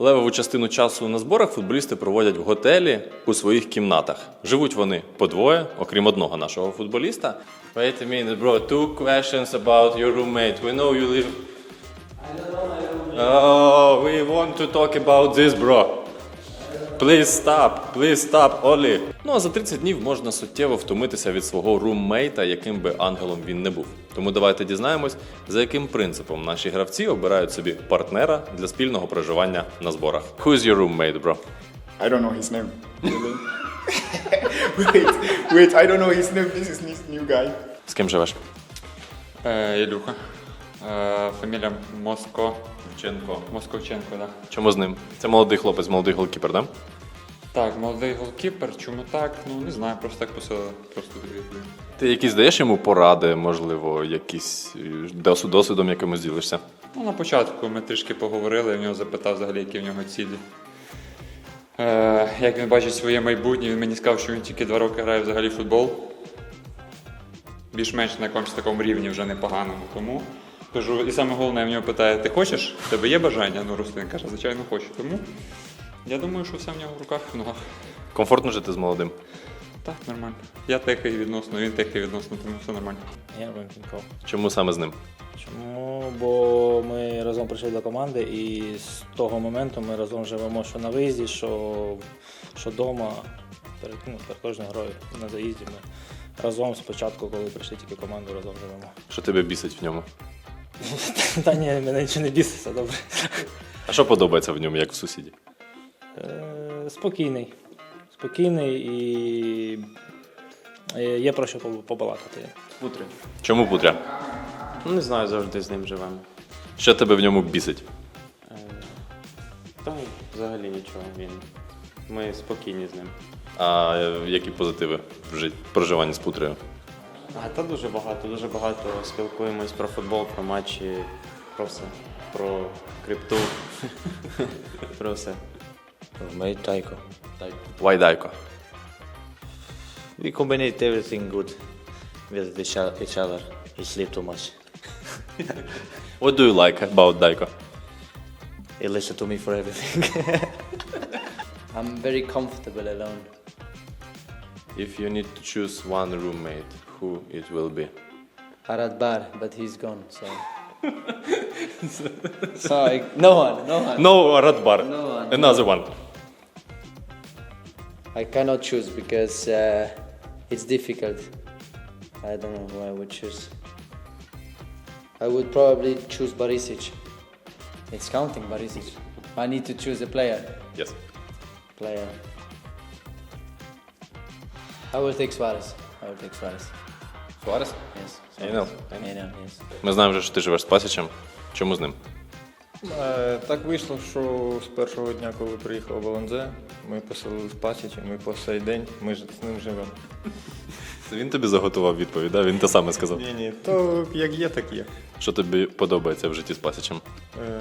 Левову частину часу на зборах футболісти проводять в готелі у своїх кімнатах. Живуть вони по двоє, окрім одного нашого футболіста. Wait a minute, bro. Two questions about your roommate. We know you live. Oh, we want to talk about this, bro. Please stop, please stop, Олі. Ну а за 30 днів можна суттєво втомитися від свого руммейта, яким би ангелом він не був. Тому давайте дізнаємось, за яким принципом наші гравці обирають собі партнера для спільного проживання на зборах. Who is your roommate, bro? I don't know his name. Really? wait, wait, I don't know his name. This is this new guy. З ким живеш? Е, Ілюха. Е, фамілія Моско. Вченко. Московченко, так. Да. Чому з ним? Це молодий хлопець, молодий голкіпер, да? Так, молодий голкіпер, чому так? Ну не знаю, просто так посилили. Просто тобі. Ти якісь даєш йому поради, можливо, якісь е, досвідом якимось ділишся? Ну, на початку ми трішки поговорили, я в нього запитав взагалі, які в нього цілі. Е, як він бачить своє майбутнє, він мені сказав, що він тільки два роки грає взагалі в футбол. Більш-менш на якомусь такому рівні вже непоганому. Тому кажу, і саме головне, я в нього питає, ти хочеш? В тебе є бажання? Ну, Руслан каже, звичайно, хочу. Тому я думаю, що все в нього в руках, в ногах. Комфортно жити з молодим. Так, нормально. Я тихий відносно, він тихий відносно, тому все нормально. Я Ромченков. Чому саме з ним? Чому? Бо ми разом прийшли до команди, і з того моменту ми разом живемо, що на виїзді, що, що вдома, перед, ну, перед кожною грою на заїзді. Ми разом спочатку, коли прийшли тільки команду, разом живемо. Що тебе бісить в ньому? Та ні, мене нічого не біситься, добре. А що подобається в ньому, як в сусіді? Е, спокійний. Спокійний і е, є про що поб- побалакати. Путри. Чому Путря? Ну, не знаю, завжди з ним живемо. Що тебе в ньому бісить? Е, Та взагалі нічого. Він. Ми спокійні з ним. А е, які позитиви в житті проживанні з Путрею? А та дуже багато, дуже багато спілкуємось про футбол, про матчі, про все. Про крипту. про все. Mate Taiko. Вайдайко. We combinate everything good with each o- each other. We sleep too much. What do you like about Dайко? He listen to me for everything. I'm very comfortable alone. If you need to choose one roommate, who it will be? Arad Bar, but he's gone, so. Sorry, no one, no one. No, Radbar. No one. Another one. I cannot choose because uh, it's difficult. I don't know who I would choose. I would probably choose Barisic. It's counting Barisic. I need to choose a player. Yes. Player. I will take Suarez. I will take Suarez. Суарес? Yes. Енел. I know, yes. Ми знаємо вже, що ти живеш з Пасічем. Чому з ним? Е, Так вийшло, що з першого дня, коли приїхав в ЛНЗ, ми поселили в Пасічі, ми по сей день ми ж з ним живемо. Це він тобі заготував відповідь, да? він те саме сказав. Ні, ні, то як є, так є. Що тобі подобається в житті з Пасічем? Е,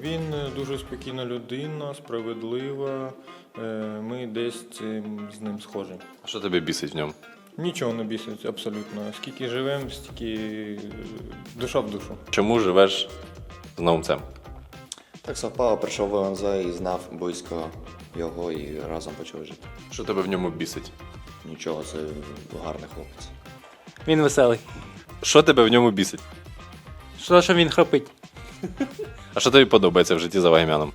Він дуже спокійна людина, справедлива. Е, Ми десь цим з ним схожі. А що тебе бісить в ньому? Нічого не бісить абсолютно. Скільки живемо, стільки е, душа в душу. Чому живеш з новцем? Так совпало, прийшов в ЛНЗ і знав близько його і разом почали жити. Що тебе в ньому бісить? Нічого, це гарний хлопець. Він веселий. Що тебе в ньому бісить? Що, що він храпить? А що тобі подобається в житті за Ваймяном?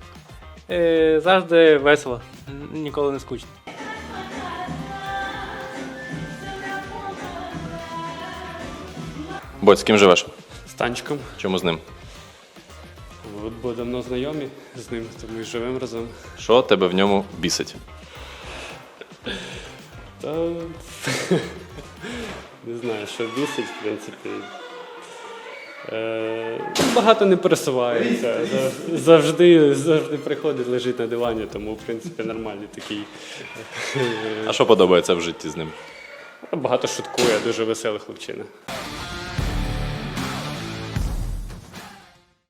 Е, завжди весело, ніколи не скучно. Бодь, з ким живеш? з танчиком. Чому з ним? От, бо давно знайомі з ним, тому і живемо разом. Що тебе в ньому бісить? Та не знаю, що бісить, в принципі. Е, багато не пересувається. Завжди, завжди приходить, лежить на дивані, тому в принципі нормальний такий. А що подобається в житті з ним? Багато шуткує, дуже веселий хлопчина.